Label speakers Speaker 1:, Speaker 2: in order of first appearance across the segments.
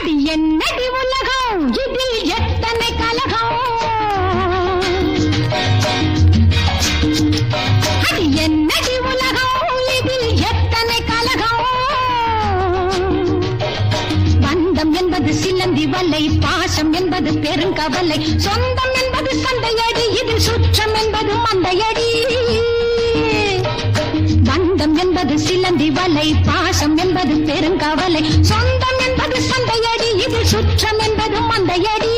Speaker 1: இது என்னடி உலகம்? இதில் எத்தனை கலகம்? அது என்னடி உலகம்? இதில் எத்தனை கலகம்? பந்தம் என்பது சிலந்தி வலை பாசம் என்பது பெருங்கவலை சொந்தம் என்பது சண்டையடி இதில் சுற்றம் என்பது மந்தையடி பந்தம் என்பது சிலந்தி வலை பாசம் என்பது பெருங்கவலை சொந்தம் சொந்த சுற்றம் என்பதும் அந்த எடி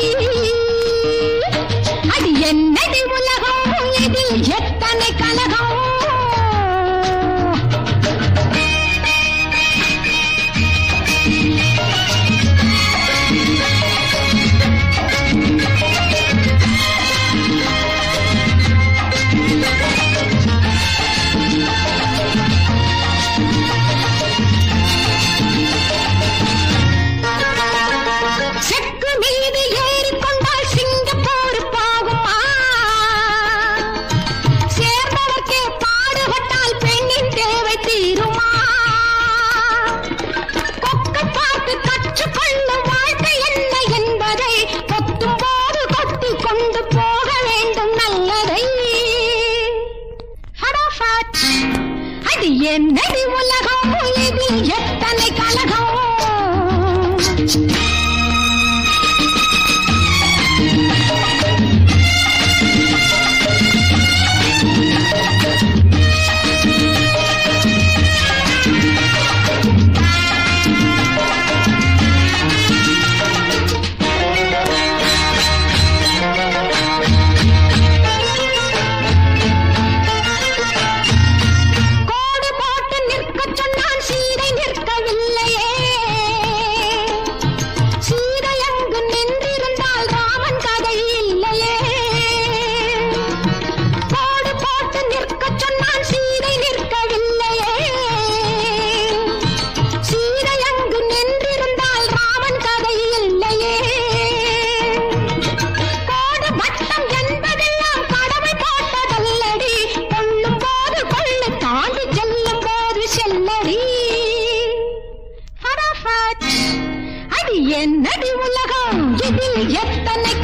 Speaker 1: அது என்னடி உலகம் இதில் எத்தனை கலகம்? என்னடி உலகம்? இதில் எத்தனை